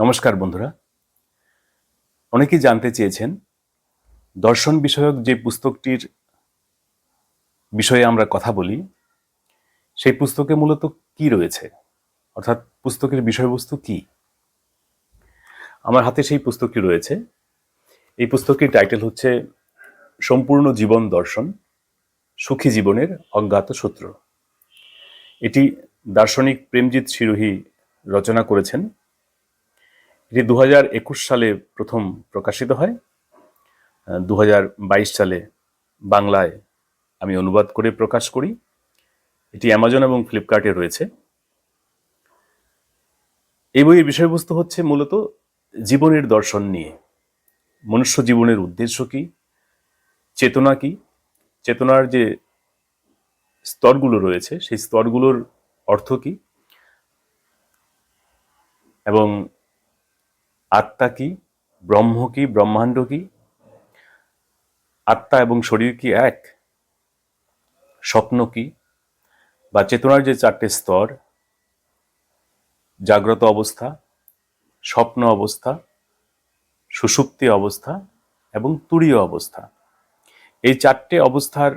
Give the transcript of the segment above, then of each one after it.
নমস্কার বন্ধুরা। অনেকেই জানতে চেয়েছেন, দর্শন বিষয়ক যে পুস্তকটির বিষয়ে আমরা কথা বলি, সেই পুস্তকে মূলত কি রয়েছে? অর্থাৎ পুস্তকের বিষয়বস্তু কি? আমার হাতে সেই পুস্তকটি রয়েছে। এই পুস্তকটির টাইটেল হচ্ছে, সম্পূর্ণ জীবন দর্শন, সুখী জীবনের অজ্ঞাত সূত্র। এটি দার্শনিক প্রেমজিৎ সিরোহী রচনা করেছেন। এটি দু হাজার একুশ সালে প্রথম প্রকাশিত হয় দু হাজার বাইশ সালে বাংলায় আমি অনুবাদ করে প্রকাশ করি। এটি অ্যামাজন এবং ফ্লিপকার্টে রয়েছে। এই বইয়ের বিষয়বস্তু হচ্ছে মূলত জীবনের দর্শন নিয়ে। মনুষ্য জীবনের উদ্দেশ্য কি? চেতনা কি? চেতনার যে স্তরগুলো রয়েছে, সেই স্তরগুলোর অর্থ কি? এবং আত্মা কি? ব্রহ্ম কি? ব্রহ্মাণ্ড কি? আত্মা এবং শরীর কি এক? স্বপ্ন কি? বা চেতনার যে চারটে স্তর, জাগ্রত অবস্থা, স্বপ্ন অবস্থা, সুষুপ্তি অবস্থা এবং তুরীয় অবস্থা। এই চারটে অবস্থার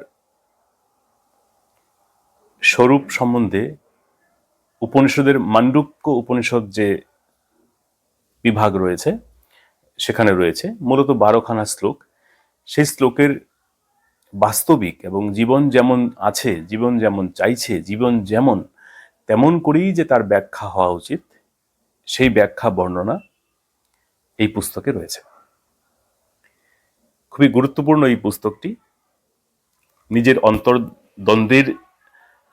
স্বরূপ সম্বন্ধে উপনিষদের মান্ডুক্য উপনিষদ যে বিভাগ রয়েছে, সেখানে রয়েছে। মূলত বারোখানা শ্লোক। সেই শ্লোকের বাস্তবিক এবং জীবন যেমন আছে, জীবন যেমন চাইছে, জীবন যেমন, তেমন করেই যে তার ব্যাখ্যা হওয়া উচিত, সেই ব্যাখ্যা, বর্ণনা এই পুস্তকে রয়েছে। খুবই গুরুত্বপূর্ণ এই পুস্তকটি। নিজের অন্তর্দ্বন্দ্বের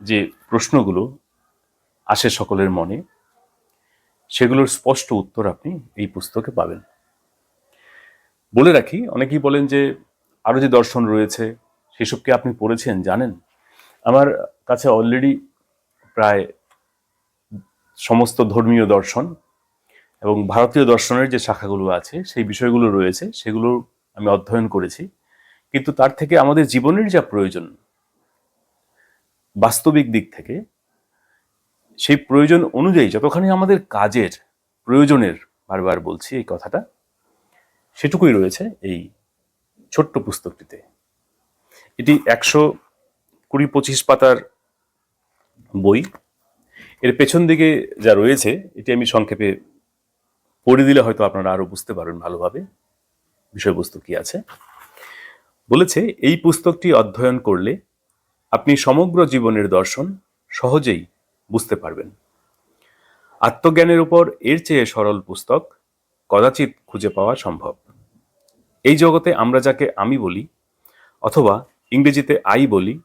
যে প্রশ্নগুলো আসে সকলের মনে। সেগুলোর স্পষ্ট উত্তর আপনি এই পুস্তকে পাবেন। বলে রাখি, অনেকেই বলেন যে আরও যে দর্শন রয়েছে সেসবকে আপনি পড়েছেন, জানেন? আমার কাছে অলরেডি প্রায় সমস্ত ধর্মীয় দর্শন এবং ভারতীয় দর্শনের যে শাখাগুলো আছে, সেই বিষয়গুলো রয়েছে, সেগুলো আমি অধ্যয়ন করেছি। কিন্তু তার থেকে আমাদের জীবনের যা প্রয়োজন, বাস্তবিক দিক থেকে সেই প্রয়োজন অনুযায়ী যতখানি আমাদের কাজের প্রয়োজনের বারবার বলছি এই কথাটা, সেটুকুই রয়েছে এই ছোট্ট পুস্তকটিতে। এটি একশো কুড়ি পঁচিশ পাতার বই। এর পেছন দিকে যা রয়েছে, এটি আমি সংক্ষেপে পড়ে দিলে হয়তো আপনারা আরও বুঝতে পারবেন ভালোভাবে বিষয়বস্তু কি আছে। বলেছে, এই পুস্তকটি অধ্যয়ন করলে আপনি সমগ্র জীবনের দর্শন সহজেই বুঝতে পারবেন। আত্মজ্ঞানের উপর এর চেয়ে সরল পুস্তক কদাচিৎ খুঁজে পাওয়া সম্ভব। এই জগতে আমরা যাকে আমি বলি, অথবা ইংরেজিতে আই বলি,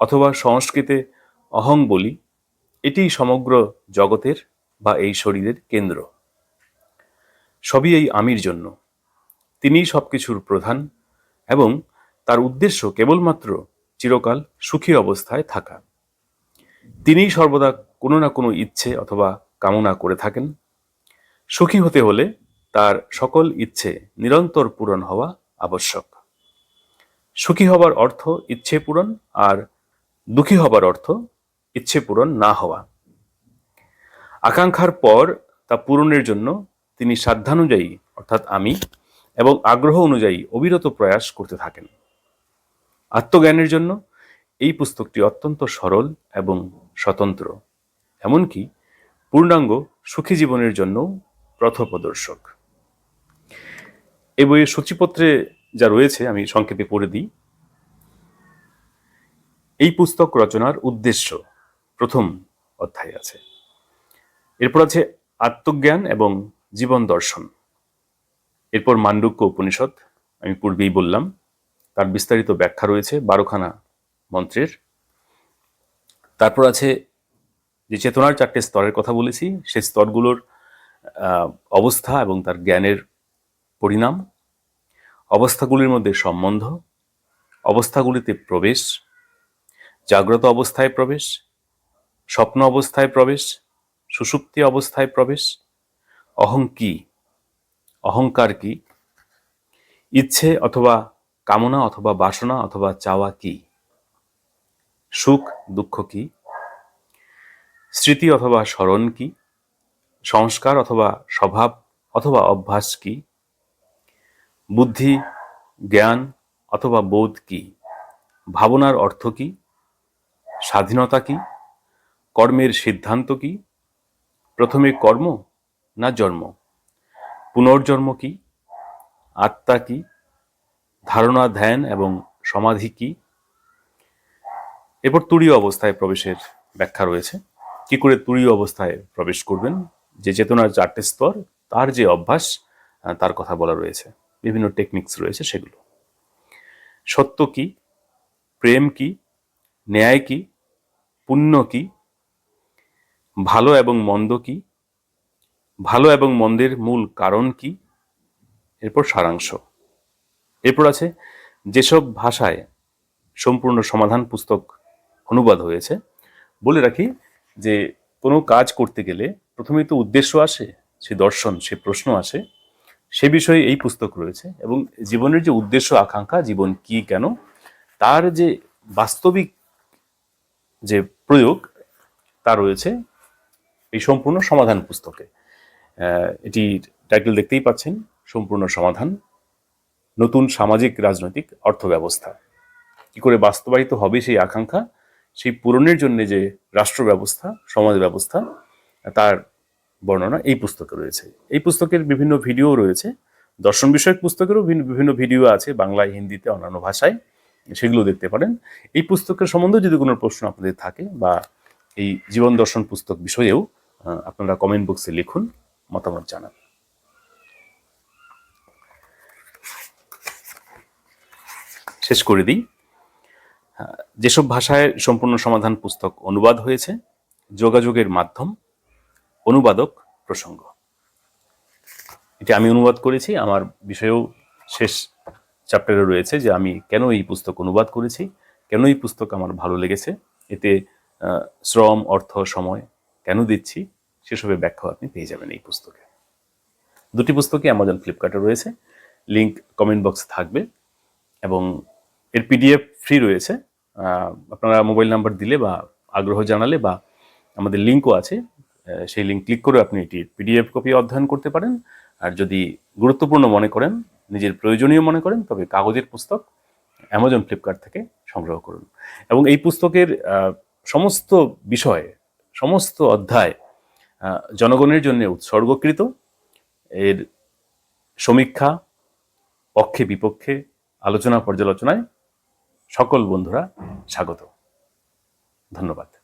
অথবা সংস্কৃতে অহং বলি এটি সমগ্র জগতের বা এই শরীরের কেন্দ্র। সবই এই আমির জন্য। তিনিই সবকিছুর প্রধান এবং তার উদ্দেশ্য কেবলমাত্র চিরকাল সুখী অবস্থায় থাকা। তিনিই সর্বদা কোনো না কোনো ইচ্ছে অথবা কামনা করে থাকেন। সুখী হতে হলে তার সকল ইচ্ছে নিরন্তর পূরণ হওয়া আবশ্যক। সুখী হবার অর্থ ইচ্ছে পূরণ আর দুঃখী হবার অর্থ ইচ্ছে পূরণ না হওয়া। আকাঙ্ক্ষার পর তা পূরণের জন্য তিনি সাধ্যানুযায়ী, অর্থাৎ আমি, এবং আগ্রহ অনুযায়ী অবিরত প্রয়াস করতে থাকেন। আত্মজ্ঞানের জন্য এই পুস্তকটি অত্যন্ত সরল এবং স্বতন্ত্র। এমনকি পূর্ণাঙ্গ সুখী জীবনের জন্য প্রথপ্রদর্শক এই বইয়ের সূচিপত্রে যা রয়েছে আমি সংক্ষেপে পড়ে দিই। এই পুস্তক রচনার উদ্দেশ্য প্রথম অধ্যায় আছে। এরপর আছে আত্মজ্ঞান এবং জীবন দর্শন। এরপর মান্ডুক্য উপনিষদ, আমি পূর্বেই বললাম, তার বিস্তারিত ব্যাখ্যা রয়েছে বারোখানা মন্ত্রের। তারপর আছে যে চেতনার চারটে স্তরের কথা বলেছি, সেই স্তরগুলোর অবস্থা এবং তার জ্ঞানের পরিণাম, অবস্থাগুলির মধ্যে সম্বন্ধ, অবস্থাগুলিতে প্রবেশ, জাগ্রত অবস্থায় প্রবেশ, স্বপ্ন অবস্থায় প্রবেশ, সুষুপ্তি অবস্থায় প্রবেশ, অহং কি, অহংকার কি, ইচ্ছে অথবা কামনা অথবা বাসনা অথবা চাওয়া কি। সুখ, দুঃখ কি? স্মৃতি অথবা স্মরণ কি? সংস্কার অথবা স্বভাব অথবা অভ্যাস কি? বুদ্ধি, জ্ঞান অথবা বোধ কি? ভাবনার অর্থ কি? স্বাধীনতা কি? কর্মের সিদ্ধান্ত কি? প্রথমে কর্ম না জন্ম? পুনর্জন্ম কি? আত্মা কি? ধারণা, ধ্যান এবং সমাধি কি? এরপর তুরীয় অবস্থায় প্রবেশের ব্যাখ্যা রয়েছে। কি করে তুরীয় অবস্থায় প্রবেশ করবেন? যে চেতনার চারটে স্তর, তার যে অভ্যাস তার কথা বলা রয়েছে। বিভিন্ন টেকনিক্স রয়েছে সেগুলো। সত্য কি? প্রেম কি? ন্যায় কি? পুণ্য কি? ভালো এবং মন্দ কি? ভালো এবং মন্দের মূল কারণ কি? এরপর সারাংশ। এরপর আছে, যেসব ভাষায় সম্পূর্ণ সমাধান পুস্তক অনুবাদ হয়েছে। বলে রাখি যে কোনো কাজ করতে গেলে প্রথমেই তো উদ্দেশ্য আসে, সে দর্শন, সে প্রশ্ন আসে। সে বিষয়ে এই পুস্তক রয়েছে এবং জীবনের যে উদ্দেশ্য, আকাঙ্ক্ষা, জীবন কি, কেন, তার যে বাস্তবিক যে প্রয়োগ, তা রয়েছে এই সম্পূর্ণ সমাধান পুস্তকে। এটি টাইটেল দেখতেই পাচ্ছেন, সম্পূর্ণ সমাধান, নতুন সামাজিক, রাজনৈতিক অর্থব্যবস্থা। কি করে বাস্তবায়িত হবে সেই আকাঙ্ক্ষা সেই পূরণের জন্য যে রাষ্ট্র ব্যবস্থা সমাজ ব্যবস্থা তার বর্ণনা এই পুস্তকে রয়েছে। এই পুস্তকের বিভিন্ন ভিডিও রয়েছে। দর্শন বিষয়ক পুস্তকেরও ভিন্ন- বিভিন্ন ভিডিও আছে বাংলায় হিন্দিতে, অন্যান্য ভাষায়। সেগুলো দেখতে পারেন। এই পুস্তকের সম্বন্ধে যদি কোনো প্রশ্ন আপনাদের থাকে বা এই জীবন দর্শন পুস্তক বিষয়েও আপনারা কমেন্ট বক্সে লিখুন, মতামত জানান। শেষ করে দিই। যেসব ভাষায় সম্পূর্ণ সমাধান পুস্তক অনুবাদ হয়েছে, যোগাযোগের মাধ্যম, অনুবাদক প্রসঙ্গ। এটি আমি অনুবাদ করেছি, আমার বিষয়েও শেষ চ্যাপ্টারে রয়েছে যে আমি কেন এই পুস্তক অনুবাদ করেছি, কেন এই পুস্তক আমার ভালো লেগেছে, এতে শ্রম, অর্থ, সময় কেন দিচ্ছি, সেসবের ব্যাখ্যা আপনি পেয়ে যাবেন এই পুস্তকে। দুটি পুস্তকই অ্যামাজন ফ্লিপকার্টে রয়েছে লিঙ্ক কমেন্ট বক্সে থাকবে এবং এর পিডিএফ ফ্রি রয়েছে। আপনারা মোবাইল নাম্বার দিলে বা আগ্রহ জানালে বা আমাদের লিঙ্কও আছে সেই লিঙ্ক ক্লিক করে আপনি এটি পিডিএফ কপি অধ্যয়ন করতে পারেন। আর যদি গুরুত্বপূর্ণ মনে করেন, নিজের প্রয়োজনীয় মনে করেন, তবে কাগজের পুস্তক অ্যামাজন ফ্লিপকার্ট থেকে সংগ্রহ করুন। এবং এই পুস্তকের সমস্ত বিষয়, সমস্ত অধ্যায় জনগণের জন্য উৎসর্গকৃত। এর সমীক্ষা পক্ষে বিপক্ষে আলোচনা পর্যালোচনায় সকল বন্ধুরা স্বাগত। ধন্যবাদ।